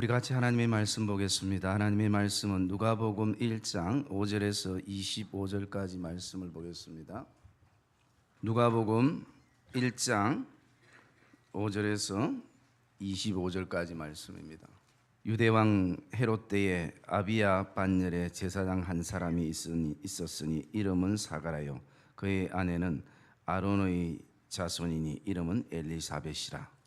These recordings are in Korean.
우리 같이 하나님의 말씀 보겠습니다. 하나님의 말씀은 누가복음 1장 5절에서 25절까지 말씀을 보겠습니다. 누가복음 1장 5절에서 25절까지 말씀입니다. 유대왕 헤롯 때에 아비야 반열에 제사장 한 사람이 있으니, 있었으니 이름은 사가라요. 그의 아내는 아론의 자손이니 이름은 엘리사벳이라.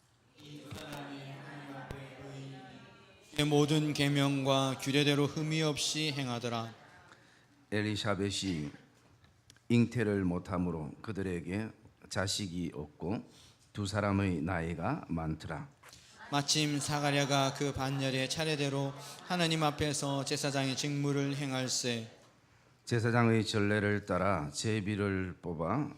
의 모든 계명과 규례대로 흠이 없이 행하더라. 엘리사벳이 잉태를 못함으로 그들에게 자식이 없고 두 사람의 나이가 많더라. 마침 사가랴가 그 반열의 차례대로 하나님 앞에서 제사장의 직무를 행할세 제사장의 전례를 따라 제비를 뽑아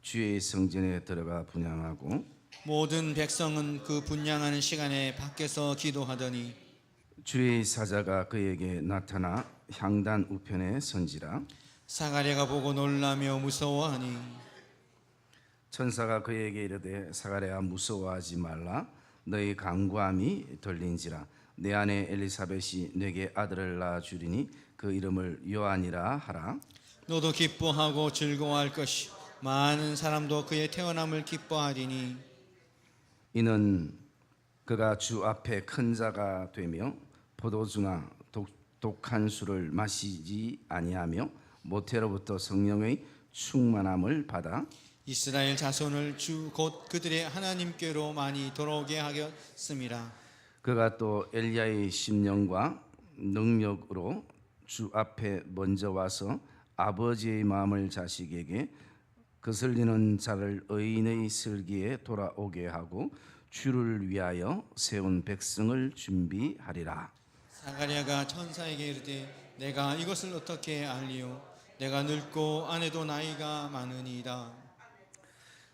주의 성전에 들어가 분양하고 모든 백성은 그 분양하는 시간에 밖에서 기도하더니 주의 사자가 그에게 나타나 향단 우편에 선지라. 사가랴가 보고 놀라며 무서워하니 천사가 그에게 이르되 사가랴 무서워하지 말라. 너희 강구함이 들린지라. 내 아내 엘리사벳이 내게 아들을 낳아 주리니 그 이름을 요한이라 하라. 너도 기뻐하고 즐거워할 것이 많은 사람도 그의 태어남을 기뻐하리니 이는 그가 주 앞에 큰 자가 되며 포도주나 독, 독한 술을 마시지 아니하며 모태로부터 성령의 충만함을 받아 이스라엘 자손을 주 곧 그들의 하나님께로 많이 돌아오게 하겠음이라 그가 또 엘리야의 심령과 능력으로 주 앞에 먼저 와서 아버지의 마음을 자식에게 거슬리는 자를 의인의 슬기에 돌아오게 하고 주를 위하여 세운 백성을 준비하리라. 사가랴가 천사에게 이르되 내가 이것을 어떻게 알리요 내가 늙고 아내도 나이가 많으니이다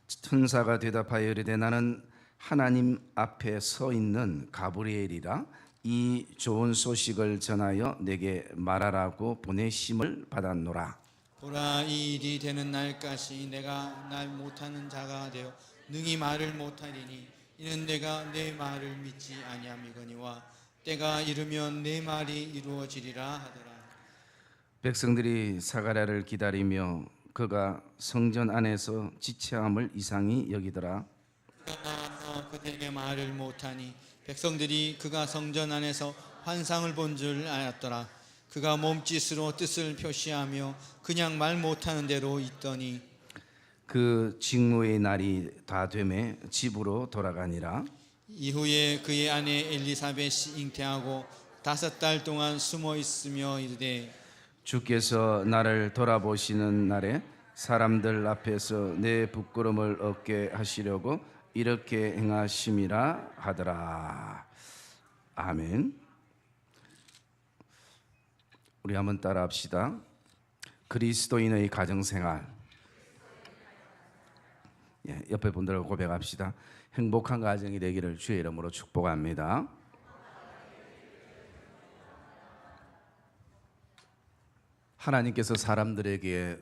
천사가 대답하여 이르되 나는 하나님 앞에 서 있는 가브리엘이라 이 좋은 소식을 전하여 내게 말하라고 보내심을 받았노라. 보라 이 일이 되는 날까지 내가 날 못하는 자가 되어 능히 말을 못하리니 이는 내가 내 말을 믿지 아니함이거니와 때가 이르면 내 말이 이루어지리라 하더라 백성들이 사가랴를 기다리며 그가 성전 안에서 지체함을 이상히 여기더라. 그들에게 말을 못하니 백성들이 그가 성전 안에서 환상을 본 줄 알았더라. 그가 몸짓으로 뜻을 표시하며 그냥 말 못하는 대로 있더니 그 직무의 날이 다 되매 집으로 돌아가니라. 이후에 그의 아내 엘리사벳이 잉태하고 다섯 달 동안 숨어 있으며 이르되 주께서 나를 돌아보시는 날에 사람들 앞에서 내 부끄러움을 얻게 하시려고 이렇게 행하심이라 하더라. 아멘. 우리 한번 따라합시다. 그리스도인의 가정 생활. 예, 옆에 분들과 고백합시다. 행복한 가정이 되기를 주의 이름으로 축복합니다. 하나님께서 사람들에게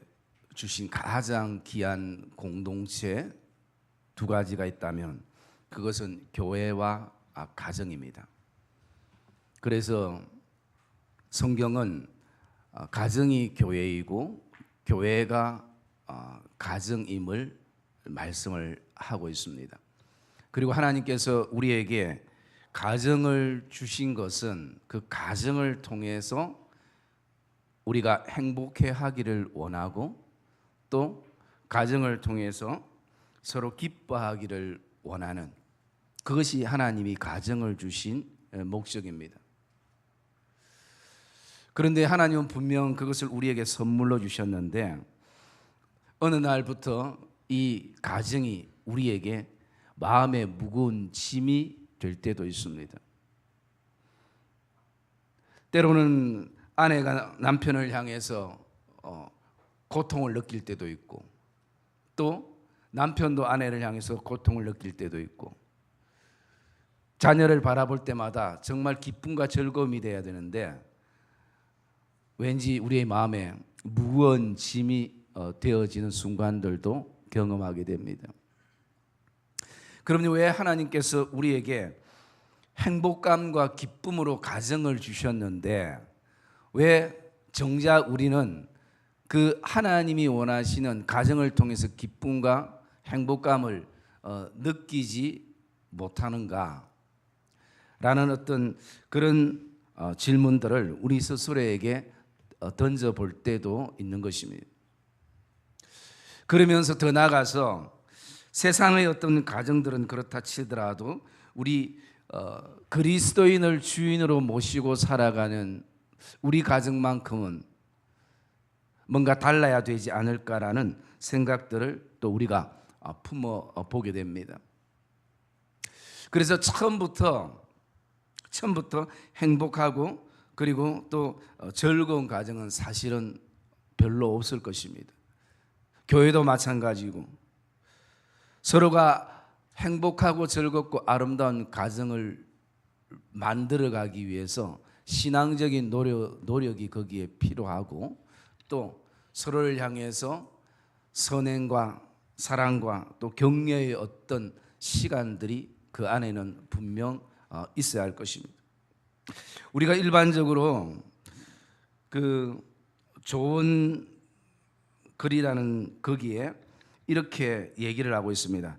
주신 가장 귀한 공동체 두 가지가 있다면 그것은 교회와 아, 가정입니다. 그래서 성경은 아, 가정이 교회이고 교회가 아, 가정임을 말씀을 하고 있습니다. 그리고 하나님께서 우리에게 가정을 주신 것은 그 가정을 통해서 우리가 행복해 하기를 원하고 또 가정을 통해서 서로 기뻐하기를 원하는 그것이 하나님이 가정을 주신 목적입니다. 그런데 하나님은 분명 그것을 우리에게 선물로 주셨는데 어느 날부터 이 가정이 우리에게 마음의 무거운 짐이 될 때도 있습니다. 때로는 아내가 남편을 향해서 어, 고통을 느낄 때도 있고 또 남편도 아내를 향해서 고통을 느낄 때도 있고 자녀를 바라볼 때마다 정말 기쁨과 즐거움이 돼야 되는데 왠지 우리의 마음에 무거운 짐이 어, 되어지는 순간들도 경험하게 됩니다. 그러면 왜 하나님께서 우리에게 행복감과 기쁨으로 가정을 주셨는데 왜 정작 우리는 그 하나님이 원하시는 가정을 통해서 기쁨과 행복감을 어, 느끼지 못하는가? 라는 어떤 그런 어, 질문들을 우리 스스로에게 어, 던져 볼 때도 있는 것입니다. 그러면서 더 나아가서 세상의 어떤 가정들은 그렇다 치더라도 우리 어, 그리스도인을 주인으로 모시고 살아가는 우리 가정만큼은 뭔가 달라야 되지 않을까라는 생각들을 또 우리가 어, 품어 어, 보게 됩니다. 그래서 처음부터 처음부터 행복하고 그리고 또 어, 즐거운 가정은 사실은 별로 없을 것입니다. 교회도 마찬가지고 서로가 행복하고 즐겁고 아름다운 가정을 만들어 가기 위해서 신앙적인 노력, 노력이 거기에 필요하고 또 서로를 향해서 선행과 사랑과 또 격려의 어떤 시간들이 그 안에는 분명 어, 있어야 할 것입니다. 우리가 일반적으로 그 좋은 글이라는 거기에 이렇게 얘기를 하고 있습니다.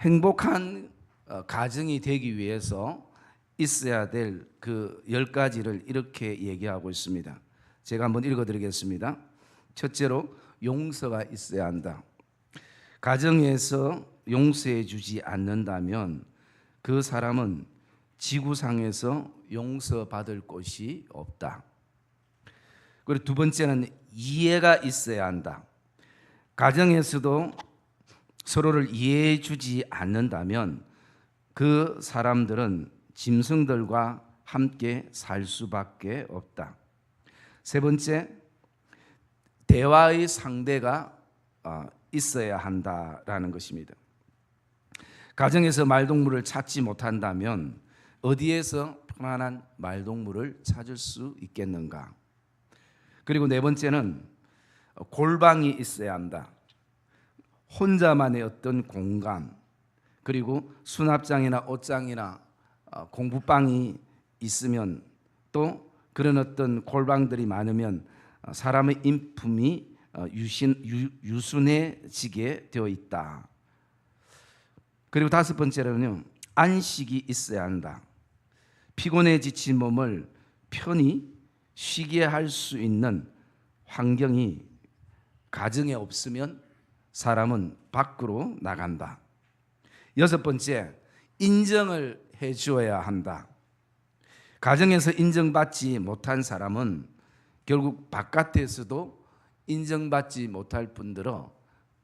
행복한 어, 가정이 되기 위해서 있어야 될 그 열 가지를 이렇게 얘기하고 있습니다. 제가 한번 읽어드리겠습니다. 첫째로 용서가 있어야 한다. 가정에서 용서해 주지 않는다면 그 사람은 지구상에서 용서받을 곳이 없다. 그리고 두 번째는 이해가 있어야 한다. 가정에서도 서로를 이해해 주지 않는다면 그 사람들은 짐승들과 함께 살 수밖에 없다. 세 번째, 대화의 상대가 어, 있어야 한다라는 것입니다. 가정에서 말동물을 찾지 못한다면 어디에서 편안한 말동물을 찾을 수 있겠는가? 그리고 네 번째는 골방이 있어야 한다. 혼자만의 어떤 공간, 그리고 수납장이나 옷장이나 어, 공부방이 있으면 또 그런 어떤 골방들이 많으면 어, 사람의 인품이 어, 유신, 유, 유순해지게 되어 있다. 그리고 다섯 번째로는요, 안식이 있어야 한다. 피곤해 지친 몸을 편히 쉬게 할 수 있는 환경이 가정에 없으면 사람은 밖으로 나간다. 여섯 번째, 인정을 해 주어야 한다. 가정에서 인정받지 못한 사람은 결국 바깥에서도 인정받지 못할 뿐더러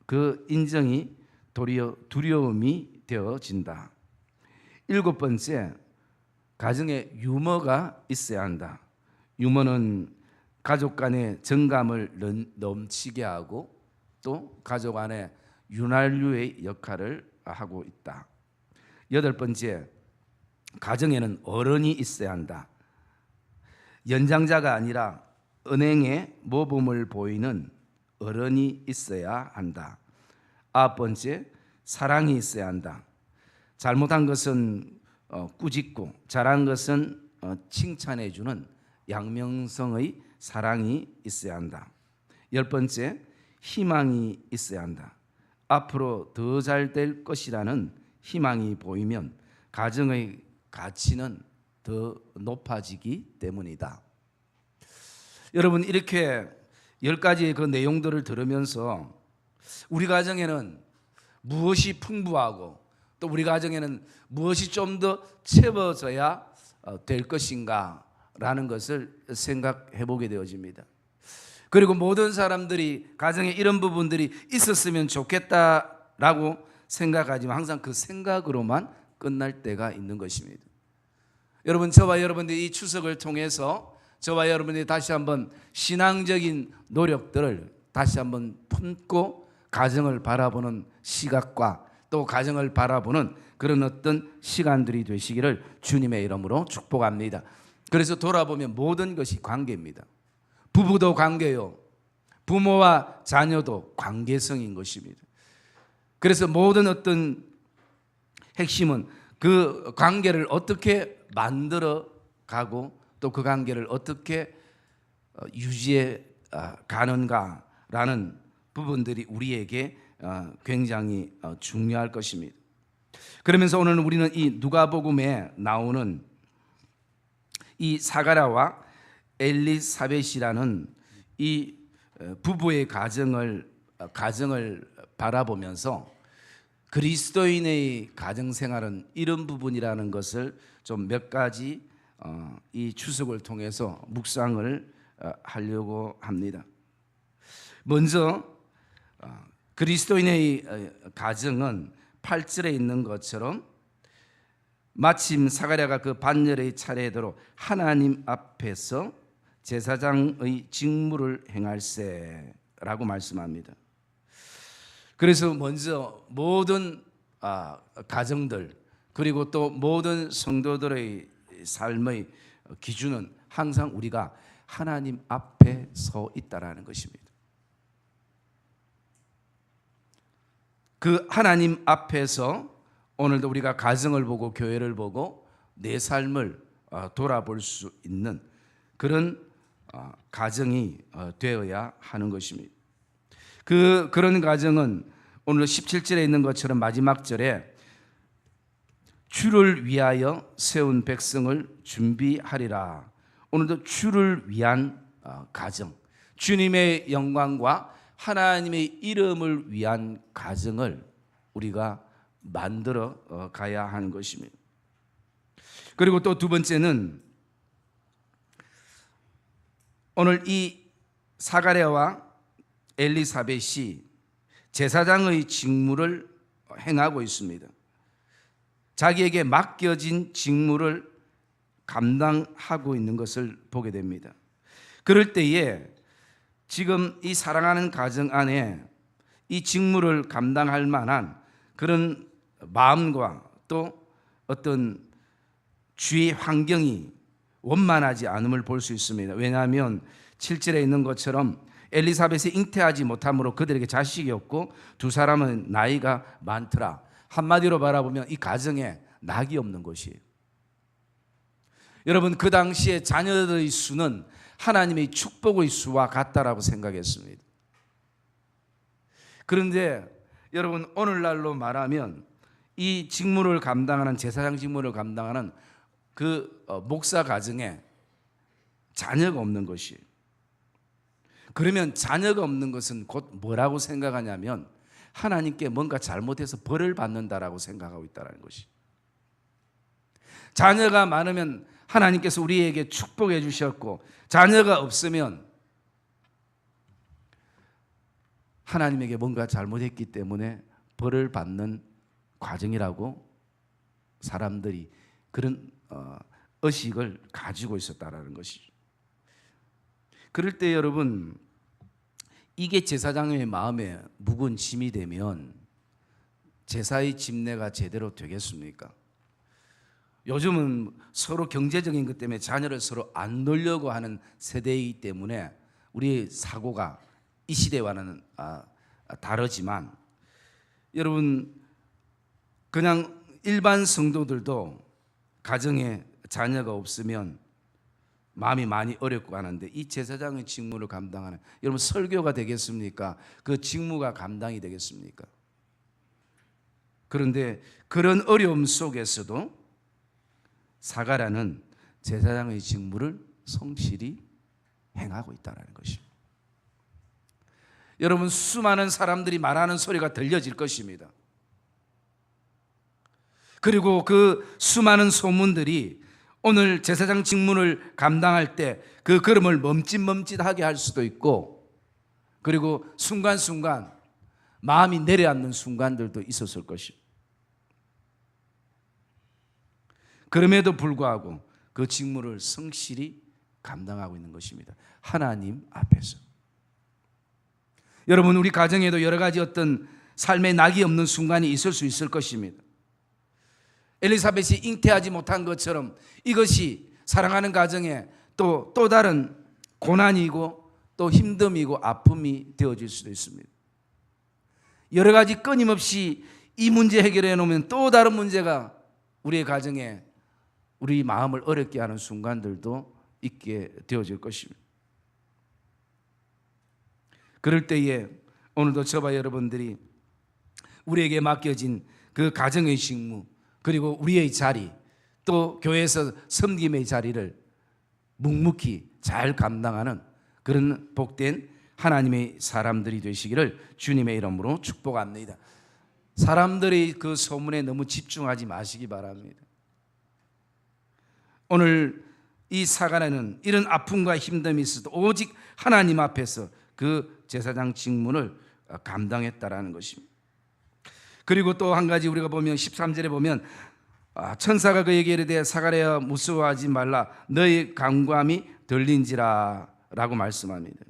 그 인정이 도리어 두려움이 되어진다. 일곱 번째, 가정에 유머가 있어야 한다. 유머는 가족 간의 정감을 넘- 넘치게 하고 또 가족 안에 윤활유의 역할을 하고 있다. 여덟 번째, 가정에는 어른이 있어야 한다. 연장자가 아니라 은행에 모범을 보이는 어른이 있어야 한다. 아홉 번째, 사랑이 있어야 한다. 잘못한 것은 어, 꾸짖고 잘한 것은 어, 칭찬해 주는 양명성의 사랑이 있어야 한다. 열 번째, 희망이 있어야 한다. 앞으로 더 잘 될 것이라는 희망이 보이면 가정의 가치는 더 높아지기 때문이다. 여러분 이렇게 열 가지의 그 내용들을 들으면서 우리 가정에는 무엇이 풍부하고 또 우리 가정에는 무엇이 좀 더 채워져야 어, 될 것인가 라는 것을 생각해 보게 되어집니다. 그리고 모든 사람들이 가정에 이런 부분들이 있었으면 좋겠다라고 생각하지만 항상 그 생각으로만 끝날 때가 있는 것입니다. 여러분 저와 여러분들이 이 추석을 통해서 저와 여러분들이 다시 한번 신앙적인 노력들을 다시 한번 품고 가정을 바라보는 시각과 또 가정을 바라보는 그런 어떤 시간들이 되시기를 주님의 이름으로 축복합니다. 그래서 돌아보면 모든 것이 관계입니다. 부부도 관계요. 부모와 자녀도 관계성인 것입니다. 그래서 모든 어떤 핵심은 그 관계를 어떻게 만들어 가고 또 그 관계를 어떻게 어, 유지해 어, 가는가라는 부분들이 우리에게 어, 굉장히 어, 중요할 것입니다. 그러면서 오늘 우리는 이 누가복음에 나오는 이 사가랴와 엘리사벳이라는 이 어, 부부의 가정을 어, 가정을 바라보면서 그리스도인의 가정 생활은 이런 부분이라는 것을 좀 몇 가지 어, 이 추석을 통해서 묵상을 어, 하려고 합니다. 먼저 어, 그리스도인의 어, 가정은 8절에 있는 것처럼 마침 사가랴가 그 반열의 차례대로 하나님 앞에서 제사장의 직무를 행할세라고 말씀합니다. 그래서 먼저 모든 아, 가정들 그리고 또 모든 성도들의 삶의 기준은 항상 우리가 하나님 앞에 서 있다라는 것입니다. 그 하나님 앞에서 오늘도 우리가 가정을 보고 교회를 보고 내 삶을 어, 돌아볼 수 있는 그런 어, 가정이 어, 되어야 하는 것입니다. 그 그런 가정은 오늘 17절에 있는 것처럼 마지막 절에 주를 위하여 세운 백성을 준비하리라. 오늘도 주를 위한 어, 가정, 주님의 영광과 하나님의 이름을 위한 가정을 우리가 만들어 어, 가야 하는 것입니다. 그리고 또 두 번째는 오늘 이 사가랴와 엘리사벳이 제사장의 직무를 행하고 있습니다. 자기에게 맡겨진 직무를 감당하고 있는 것을 보게 됩니다. 그럴 때에 지금 이 사랑하는 가정 안에 이 직무를 감당할 만한 그런 마음과 또 어떤 주위 환경이 원만하지 않음을 볼 수 있습니다. 왜냐하면 7절에 있는 것처럼 엘리사벳이 잉태하지 못함으로 그들에게 자식이 없고 두 사람은 나이가 많더라. 한마디로 바라보면 이 가정에 낙이 없는 것이에요. 여러분 그 당시에 자녀들의 수는 하나님의 축복의 수와 같다라고 생각했습니다. 그런데 여러분 오늘날로 말하면 이 직무를 감당하는 제사장 직무를 감당하는 그 어, 목사 가정에 자녀가 없는 것이에요. 그러면 자녀가 없는 것은 곧 뭐라고 생각하냐면 하나님께 뭔가 잘못해서 벌을 받는다라고 생각하고 있다는 것이. 자녀가 많으면 하나님께서 우리에게 축복해 주셨고 자녀가 없으면 하나님에게 뭔가 잘못했기 때문에 벌을 받는 과정이라고 사람들이 그런 어, 의식을 가지고 있었다라는 것이죠. 그럴 때 여러분 이게 제사장의 마음에 묵은 짐이 되면 제사의 집내가 제대로 되겠습니까? 요즘은 서로 경제적인 것 때문에 자녀를 서로 안 놀려고 하는 세대이기 때문에 우리의 사고가 이 시대와는 아, 다르지만 여러분 그냥 일반 성도들도 가정에 자녀가 없으면 마음이 많이 어렵고 하는데 이 제사장의 직무를 감당하는 여러분 설교가 되겠습니까? 그 직무가 감당이 되겠습니까? 그런데 그런 어려움 속에서도 사가라는 제사장의 직무를 성실히 행하고 있다는 것입니다. 여러분 수많은 사람들이 말하는 소리가 들려질 것입니다. 그리고 그 수많은 소문들이 오늘 제사장 직무를 감당할 때 그 걸음을 멈칫멈칫하게 할 수도 있고 그리고 순간순간 마음이 내려앉는 순간들도 있었을 것입니다. 그럼에도 불구하고 그 직무를 성실히 감당하고 있는 것입니다. 하나님 앞에서. 여러분 우리 가정에도 여러 가지 어떤 삶의 낙이 없는 순간이 있을 수 있을 것입니다. 엘리사벳이 잉태하지 못한 것처럼 이것이 사랑하는 가정에 또 또 다른 고난이고 또 힘듦이고 아픔이 되어질 수도 있습니다. 여러 가지 끊임없이 이 문제 해결해 놓으면 또 다른 문제가 우리의 가정에 우리 마음을 어렵게 하는 순간들도 있게 되어질 것입니다. 그럴 때에 오늘도 저와 여러분들이 우리에게 맡겨진 그 가정의 직무 그리고 우리의 자리 또 교회에서 섬김의 자리를 묵묵히 잘 감당하는 그런 복된 하나님의 사람들이 되시기를 주님의 이름으로 축복합니다. 사람들의 그 소문에 너무 집중하지 마시기 바랍니다. 오늘 이 사가라는 이런 아픔과 힘듦이 있어도 오직 하나님 앞에서 그 제사장 직문을 감당했다라는 것입니다. 그리고 또 한 가지 우리가 보면 13절에 보면 아, 천사가 그에게 이르되 사가랴 무서워하지 말라 너의 강감이 들린지라라고 말씀합니다.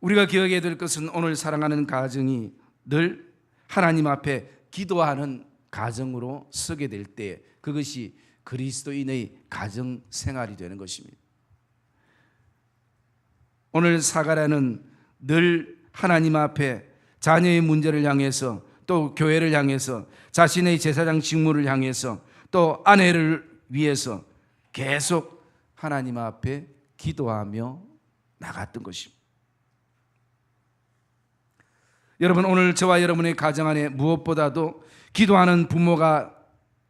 우리가 기억해야 될 것은 오늘 사랑하는 가정이 늘 하나님 앞에 기도하는 가정으로 서게 될 때 그것이 그리스도인의 가정 생활이 되는 것입니다. 오늘 사가라는 늘 하나님 앞에 자녀의 문제를 향해서 또 교회를 향해서 자신의 제사장 직무를 향해서 또 아내를 위해서 계속 하나님 앞에 기도하며 나갔던 것입니다. 여러분 오늘 저와 여러분의 가정 안에 무엇보다도 기도하는 부모가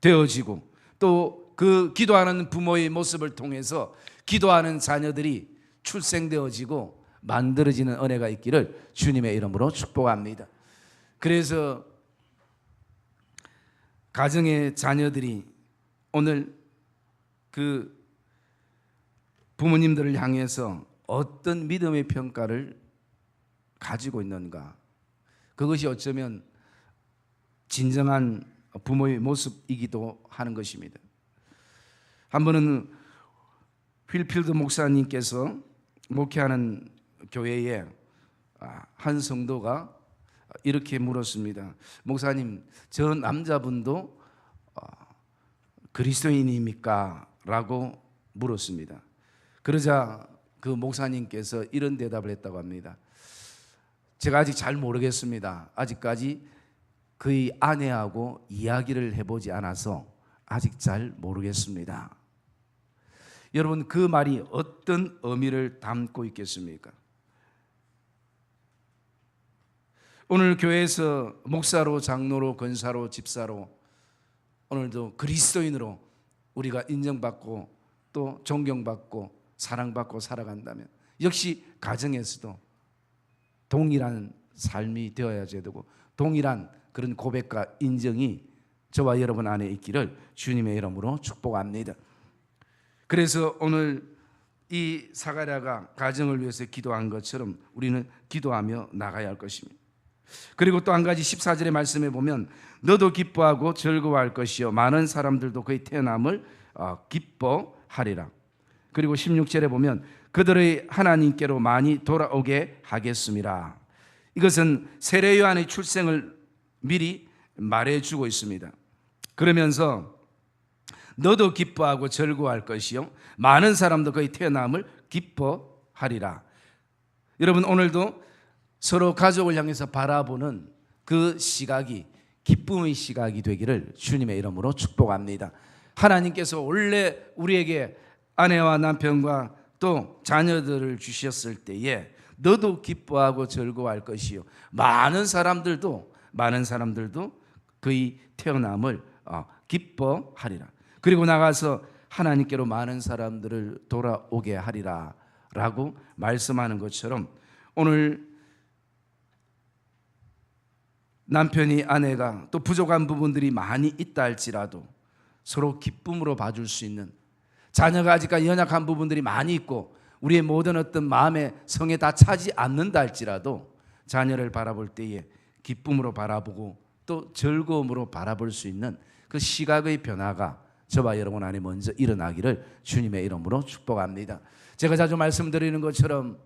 되어지고 또 그 기도하는 부모의 모습을 통해서 기도하는 자녀들이 출생되어지고 만들어지는 은혜가 있기를 주님의 이름으로 축복합니다. 그래서 가정의 자녀들이 오늘 그 부모님들을 향해서 어떤 믿음의 평가를 가지고 있는가? 그것이 어쩌면 진정한 부모의 모습이기도 하는 것입니다. 한 번은 휠필드 목사님께서 목회하는 교회에 아, 한 성도가 이렇게 물었습니다. 목사님, 저 남자분도 어, 그리스도인입니까? 라고 물었습니다. 그러자 그 목사님께서 이런 대답을 했다고 합니다. 제가 아직 잘 모르겠습니다. 아직까지 그의 아내하고 이야기를 해보지 않아서 아직 잘 모르겠습니다. 여러분 그 말이 어떤 의미를 담고 있겠습니까? 오늘 교회에서 목사로 장로로 권사로 집사로 오늘도 그리스도인으로 우리가 인정받고 또 존경받고 사랑받고 살아간다면 역시 가정에서도 동일한 삶이 되어야 되고 동일한 그런 고백과 인정이 저와 여러분 안에 있기를 주님의 이름으로 축복합니다. 그래서 오늘 이 사가랴가 가정을 위해서 기도한 것처럼 우리는 기도하며 나가야 할 것입니다. 그리고 또 한 가지 14절의 말씀에 보면 너도 기뻐하고 즐거워할 것이요 많은 사람들도 그의 태어남을 어, 기뻐하리라. 그리고 16절에 보면 그들의 하나님께로 많이 돌아오게 하겠습니다. 이것은 세례 요한의 출생을 미리 말해 주고 있습니다. 그러면서 너도 기뻐하고 즐거워할 것이요 많은 사람도 그의 태어남을 기뻐하리라. 여러분 오늘도 서로 가족을 향해서 바라보는 그 시각이 기쁨의 시각이 되기를 주님의 이름으로 축복합니다. 하나님께서 원래 우리에게 아내와 남편과 또 자녀들을 주셨을 때에 너도 기뻐하고 즐거워할 것이요 많은 사람들도 많은 사람들도 그의 태어남을 어, 기뻐하리라. 그리고 나가서 하나님께로 많은 사람들을 돌아오게 하리라라고 말씀하는 것처럼 오늘 남편이 아내가 또 부족한 부분들이 많이 있다 할지라도 서로 기쁨으로 봐줄 수 있는 자녀가 아직까지 연약한 부분들이 많이 있고 우리의 모든 어떤 마음의 성에 다 차지 않는다 할지라도 자녀를 바라볼 때에 기쁨으로 바라보고 또 즐거움으로 바라볼 수 있는 그 시각의 변화가 저와 여러분 안에 먼저 일어나기를 주님의 이름으로 축복합니다. 제가 자주 말씀드리는 것처럼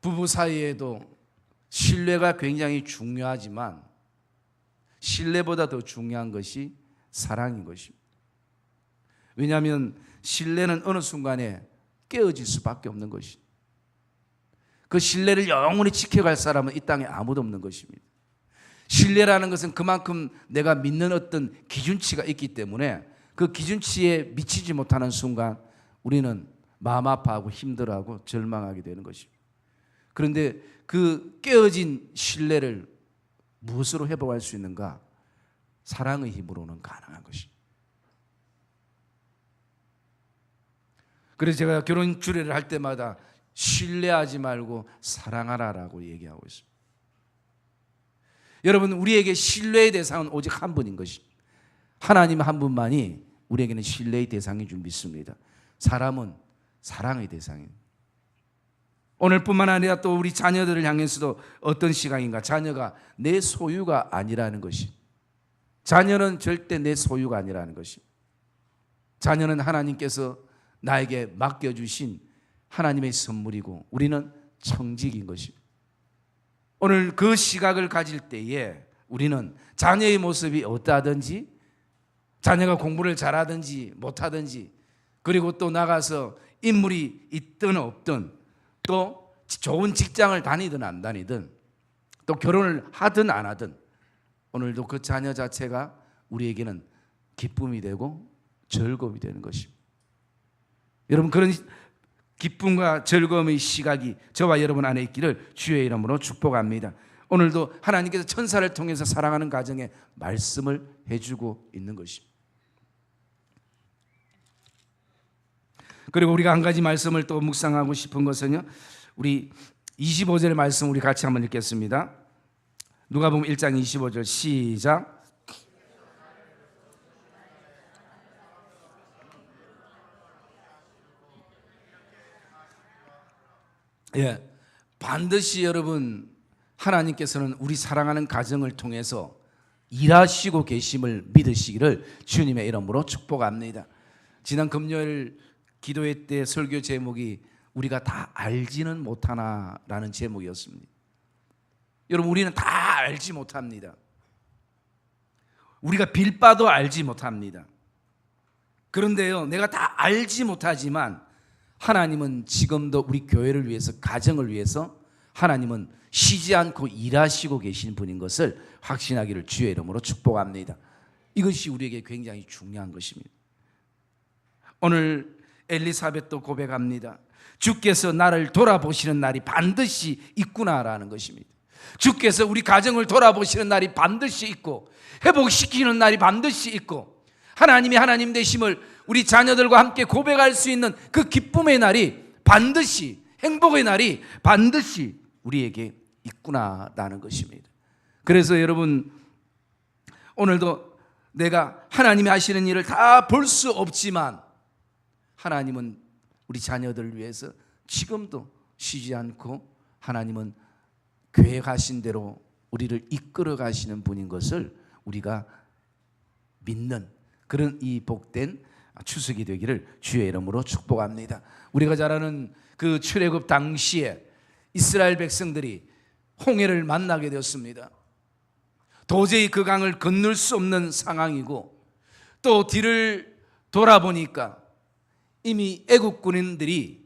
부부 사이에도 신뢰가 굉장히 중요하지만 신뢰보다 더 중요한 것이 사랑인 것입니다. 왜냐하면 신뢰는 어느 순간에 깨어질 수밖에 없는 것입니다. 그 신뢰를 영원히 지켜갈 사람은 이 땅에 아무도 없는 것입니다. 신뢰라는 것은 그만큼 내가 믿는 어떤 기준치가 있기 때문에 그 기준치에 미치지 못하는 순간 우리는 마음 아파하고 힘들어하고 절망하게 되는 것입니다. 그런데 그 깨어진 신뢰를 무엇으로 회복할 수 있는가? 사랑의 힘으로는 가능한 것입니다. 그래서 제가 결혼 주례를 할 때마다 신뢰하지 말고 사랑하라라고 얘기하고 있습니다. 여러분 우리에게 신뢰의 대상은 오직 한 분인 것입니다. 하나님 한 분만이 우리에게는 신뢰의 대상인 줄 믿습니다. 사람은 사랑의 대상입니다. 오늘뿐만 아니라 또 우리 자녀들을 향해서도 어떤 시각인가? 자녀가 내 소유가 아니라는 것이. 자녀는 절대 내 소유가 아니라는 것이. 자녀는 하나님께서 나에게 맡겨주신 하나님의 선물이고 우리는 청직인 것입니다. 오늘 그 시각을 가질 때에 우리는 자녀의 모습이 어떠하든지 자녀가 공부를 잘하든지 못하든지 그리고 또 나가서 인물이 있든 없든 또 좋은 직장을 다니든 안 다니든 또 결혼을 하든 안 하든 오늘도 그 자녀 자체가 우리에게는 기쁨이 되고 즐거움이 되는 것입니다. 여러분 그런 기쁨과 즐거움의 시각이 저와 여러분 안에 있기를 주의 이름으로 축복합니다. 오늘도 하나님께서 천사를 통해서 사랑하는 가정에 말씀을 해주고 있는 것입니다. 그리고 우리가 한 가지 말씀을 또 묵상하고 싶은 것은요. 우리 25절의 말씀 우리 같이 한번 읽겠습니다. 누가 보면 1장 25절 시작. 예. 반드시 여러분 하나님께서는 우리 사랑하는 가정을 통해서 일하시고 계심을 믿으시기를 주님의 이름으로 축복합니다. 지난 금요일 기도회 때 설교 제목이 우리가 다 알지는 못하나라는 제목이었습니다. 여러분 우리는 다 알지 못합니다. 우리가 빌바도 알지 못합니다. 그런데요, 내가 다 알지 못하지만 하나님은 지금도 우리 교회를 위해서 가정을 위해서 하나님은 쉬지 않고 일하시고 계신 분인 것을 확신하기를 주의 이름으로 축복합니다. 이것이 우리에게 굉장히 중요한 것입니다. 오늘 엘리사벳도 고백합니다. 주께서 나를 돌아보시는 날이 반드시 있구나라는 것입니다. 주께서 우리 가정을 돌아보시는 날이 반드시 있고 회복시키는 날이 반드시 있고 하나님이 하나님 되심을 우리 자녀들과 함께 고백할 수 있는 그 기쁨의 날이 반드시 행복의 날이 반드시 우리에게 있구나라는 것입니다. 그래서 여러분 오늘도 내가 하나님이 하시는 일을 다 볼 수 없지만 하나님은 우리 자녀들을 위해서 지금도 쉬지 않고 하나님은 계획하신 대로 우리를 이끌어 가시는 분인 것을 우리가 믿는 그런 이 복된 추석이 되기를 주의 이름으로 축복합니다. 우리가 잘 아는 그 출애굽 당시에 이스라엘 백성들이 홍해를 만나게 되었습니다. 도저히 그 강을 건널 수 없는 상황이고 또 뒤를 돌아보니까 이미 애국 군인들이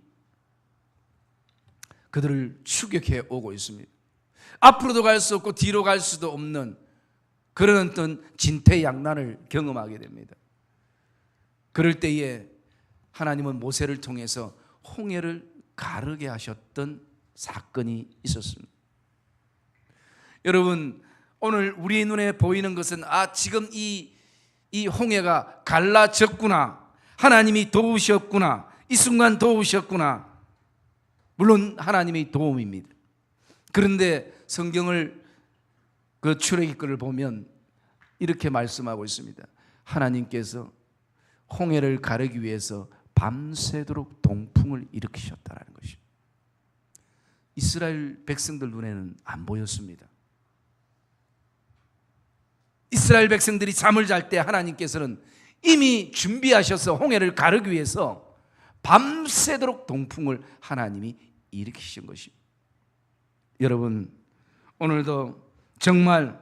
그들을 추격해 오고 있습니다. 앞으로도 갈 수 없고 뒤로 갈 수도 없는 그런 어떤 진퇴양난을 경험하게 됩니다. 그럴 때에 하나님은 모세를 통해서 홍해를 가르게 하셨던 사건이 있었습니다. 여러분 오늘 우리 눈에 보이는 것은 아 지금 이, 이 홍해가 갈라졌구나 하나님이 도우셨구나 이 순간 도우셨구나 물론 하나님의 도움입니다. 그런데 성경을 그 출애굽기를 보면 이렇게 말씀하고 있습니다. 하나님께서 홍해를 가르기 위해서 밤새도록 동풍을 일으키셨다라는 것입니다. 이스라엘 백성들 눈에는 안 보였습니다. 이스라엘 백성들이 잠을 잘 때 하나님께서는 이미 준비하셔서 홍해를 가르기 위해서 밤새도록 동풍을 하나님이 일으키신 것입니다. 여러분 오늘도 정말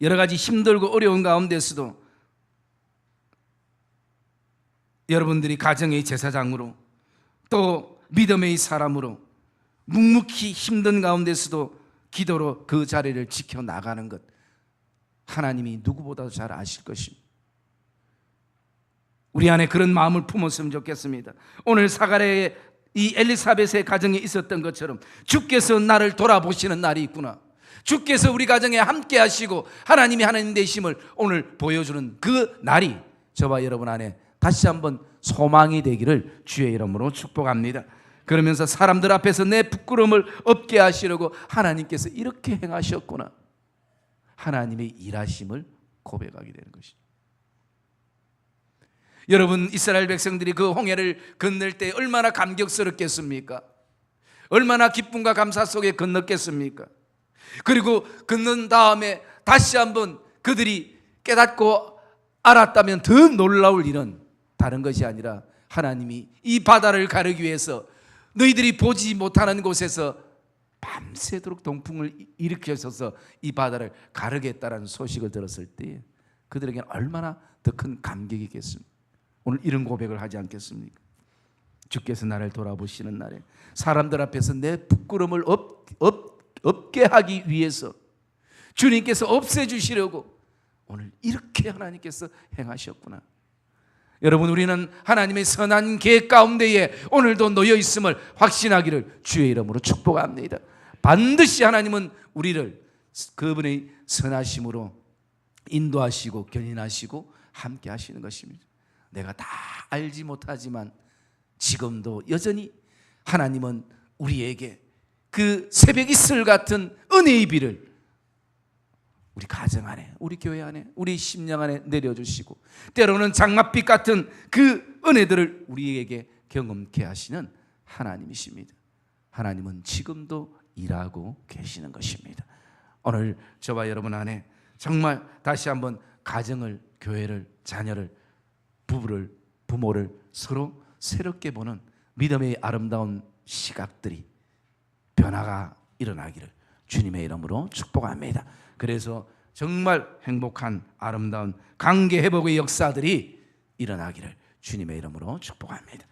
여러 가지 힘들고 어려운 가운데서도 여러분들이 가정의 제사장으로 또 믿음의 사람으로 묵묵히 힘든 가운데서도 기도로 그 자리를 지켜 나가는 것 하나님이 누구보다도 잘 아실 것입니다. 우리 안에 그런 마음을 품었으면 좋겠습니다. 오늘 사가랴의 이 엘리사벳의 가정에 있었던 것처럼 주께서 나를 돌아보시는 날이 있구나. 주께서 우리 가정에 함께 하시고 하나님이 하나님 되심을 오늘 보여주는 그 날이 저와 여러분 안에 다시 한번 소망이 되기를 주의 이름으로 축복합니다. 그러면서 사람들 앞에서 내 부끄러움을 없게 하시려고 하나님께서 이렇게 행하셨구나. 하나님의 일하심을 고백하게 되는 것이죠. 여러분 이스라엘 백성들이 그 홍해를 건널 때 얼마나 감격스럽겠습니까? 얼마나 기쁨과 감사 속에 건넜겠습니까? 그리고 건넌 다음에 다시 한번 그들이 깨닫고 알았다면 더 놀라울 일은 다른 것이 아니라 하나님이 이 바다를 가르기 위해서 너희들이 보지 못하는 곳에서 밤새도록 동풍을 일으켜서서 이 바다를 가르겠다라는 소식을 들었을 때 그들에게는 얼마나 더 큰 감격이겠습니까? 오늘 이런 고백을 하지 않겠습니까? 주께서 나를 돌아보시는 날에 사람들 앞에서 내 부끄러움을 없, 없, 없게 하기 위해서 주님께서 없애주시려고 오늘 이렇게 하나님께서 행하셨구나. 여러분 우리는 하나님의 선한 계획 가운데에 오늘도 놓여 있음을 확신하기를 주의 이름으로 축복합니다. 반드시 하나님은 우리를 그분의 선하심으로 인도하시고 견인하시고 함께 하시는 것입니다. 내가 다 알지 못하지만 지금도 여전히 하나님은 우리에게 그 새벽 이슬 같은 은혜의 비를 우리 가정 안에, 우리 교회 안에, 우리 심령 안에 내려주시고 때로는 장맛빛 같은 그 은혜들을 우리에게 경험케 하시는 하나님이십니다. 하나님은 지금도 일하고 계시는 것입니다. 오늘 저와 여러분 안에 정말 다시 한번 가정을, 교회를, 자녀를, 부부를, 부모를 서로 새롭게 보는 믿음의 아름다운 시각들이 변화가 일어나기를 주님의 이름으로 축복합니다. 그래서 정말 행복한 아름다운 관계 회복의 역사들이 일어나기를 주님의 이름으로 축복합니다.